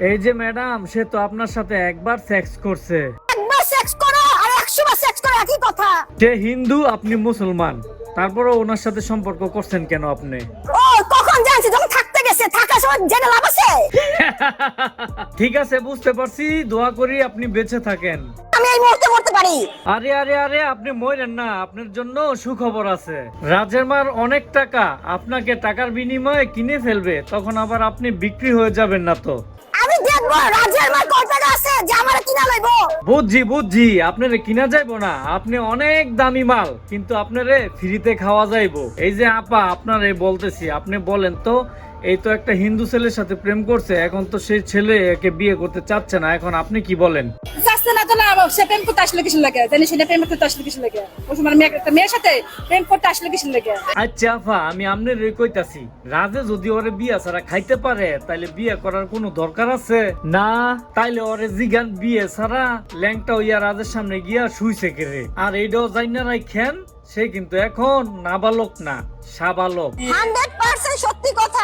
এই যে ম্যাডাম সে তো আপনার সাথে একবার সেক্স করছে। একবার সেক্স করো আর একশো বার সেক্স করো একই কথা। সে হিন্দু আপনি মুসলমান। তারপরে ওনার সাথে সম্পর্ক করছেন কেন আপনি? ও কখন জানছি? যখন থাকতে গেছে থাকার সময় জেনে লাভ আছে? ঠিক আছে বুঝতে পারছি। দোয়া করি আপনি বেঁচে থাকেন। আমি এই মুহূর্তে মরতে পারি। আরে আরে আরে আপনি মরেন না। আপনার জন্য সুখবর আছে। রাজের মার অনেক টাকা। আপনাকে টাকার বিনিময়ে কিনে ফেলবে। তখন আবার আপনি বিক্রি হয়ে যাবেন না তো। কিনা বুঝছি বুঝছি। আপনারে কিনা যাইবো না। আপনি অনেক দামি মাল, কিন্তু আপনারে ফ্রিতে খাওয়া যাইবো। এই যে আপা, আপনারে বলতেছি, আপনি বলেন তো, এই তো একটা হিন্দু ছেলের সাথে প্রেম করছে, এখন তো সেই ছেলে একে বিয়ে করতে চাচ্ছে না। এখন আপনি কি বলেন? চাচ্ছে না তো না সে প্রেম করতে আসলে কিছু লাগে? জানি সেটা প্রেম করতে আসলে কিছু লাগে? ওই সময় মেয়ে একটা মেয়ের সাথে প্রেম করতে আসলে কিছু লাগে? আচ্ছা আফা আমি আপনার কইতাছি রাজে যদি ওরে বিয়া ছাড়া খাইতে পারে তাইলে বিয়ে করার কোনো দরকার আছে? না তাইলে ওরে জিগান বিয়ে ছাড়া ল্যাংটা হইয়া রাজের সামনে গিয়া শুইছে কেরে আর এইটাও জাইনা রাখেন সে কিন্তু এখন নাবালক না সাবালক। হান্ড্রেড পার্সেন্ট সত্যি কথা।